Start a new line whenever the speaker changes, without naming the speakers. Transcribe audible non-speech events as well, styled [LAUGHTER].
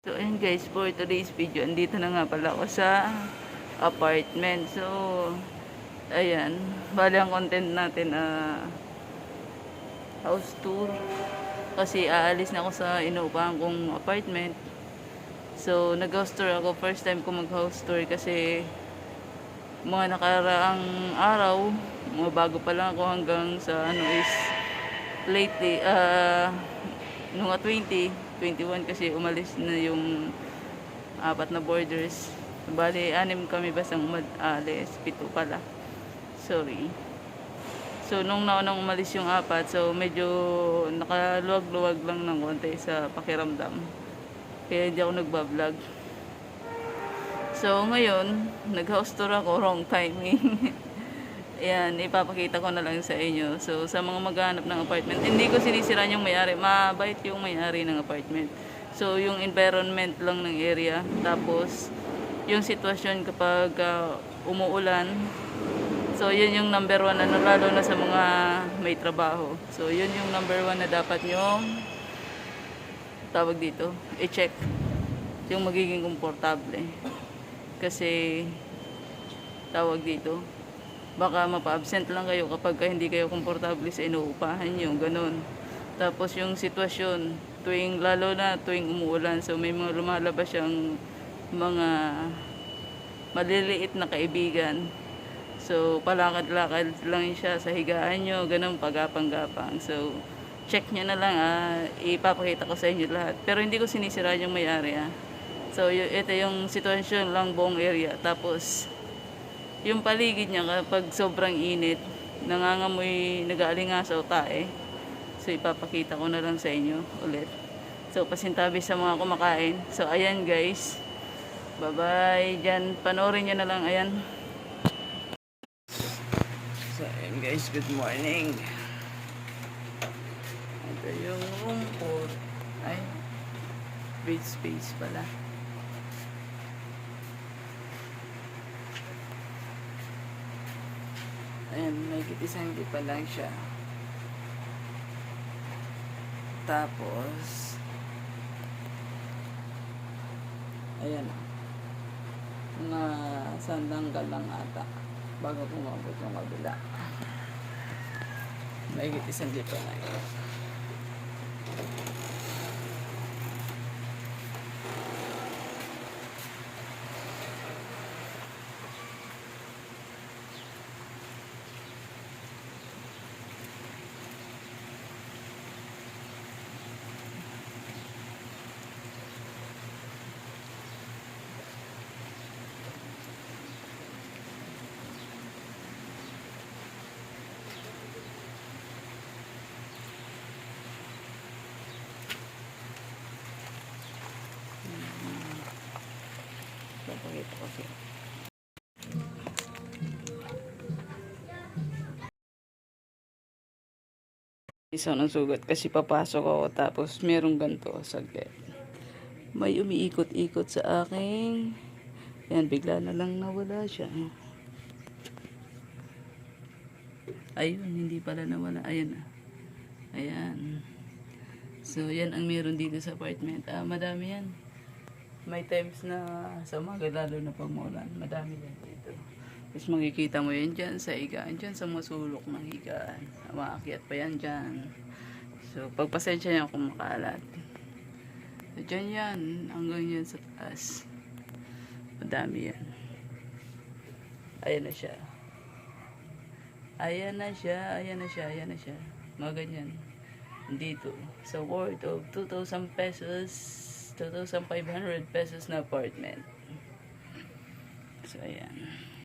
So, ayun guys, for today's video, andito na nga pala ako sa apartment. So, ayan, bali ang content natin, ah, house tour. Kasi aalis na ako sa inuupahan kong apartment. So, nag-house tour ako. First time ko mag-house tour kasi mga nakaraang araw, mga bago pa lang ako hanggang sa ano is lately, ah, nung 20, 21 kasi umalis na yung apat na borders. Bali, anim kami basang umalis, pito pala. Sorry. So, nung naunang umalis yung apat, so medyo nakaluwag-luwag lang ng konti sa pakiramdam. Kaya hindi ako nagbablog. So, ngayon, nag-house tour ako, wrong timing. [LAUGHS] Ayan, ipapakita ko na lang sa inyo. So, sa mga maghanap ng apartment, hindi ko sinisiraan yung may-ari. Mabait yung may-ari ng apartment. So, yung environment lang ng area. Tapos, yung sitwasyon kapag ah, umuulan. So, yun yung number one, ano, lalo na sa mga may trabaho. So, yun yung number one na dapat nyo tawag dito, i-check yung magiging komportable. Kasi, tawag dito, baka mapa-absent lang kayo kapag ka hindi kayo komportable sa inuupahan nyo, ganun. Tapos yung sitwasyon, tuwing, lalo na tuwing umuulan, so may mga lumalabas siyang mga maliliit na kaibigan. So, palakad-lakad lang siya sa higaan nyo, ganun, pagapang-gapang. So, check nyo na lang, ah, ipapakita ko sa inyo lahat. Pero hindi ko sinisiraan yung may-ari, ah. So, ito yung sitwasyon lang buong area. Tapos, yung paligid niya kapag sobrang init, nangangamoy, nag-aalingasaw tae. So, ipapakita ko na lang sa inyo ulit. So, pasintabi sa mga kumakain. So, ayan guys. Bye-bye. Diyan, panoorin nyo na lang. Ayan. So, ayan guys. Good morning. Ito yung room po. Ay, bed space pala. Ayan, may isang di pa lang siya. Tapos, ayan. Mga sandanggal lang ata bago kumabot yung kabila. [LAUGHS] May isang di pa lang. Papakita ko siya. Isa ng sugat kasi papasok ako tapos merong ganito saglit. May umiikot-ikot sa aking yan bigla na lang nawala siya. Ayun, hindi pala nawala. Ayan na. Ayan. So, yan ang meron dito sa apartment. Ah, madami yan. May times na sa umaga, lalo na pag maulan. Madami yan dito. Tapos makikita mo yan dyan sa higaan. Dyan sa masulok ng higaan. Maakyat pa yan dyan. So, pagpasensya niya kung makalat. So, dyan yan. Hanggang yan sa taas. Madami yan. Ayan na siya. Ayan na siya. Ayan na siya. Ayan na siya. Mga ganyan. Dito. Sa worth of 2,000 pesos. 2,500 pesos na apartment. So, ayan.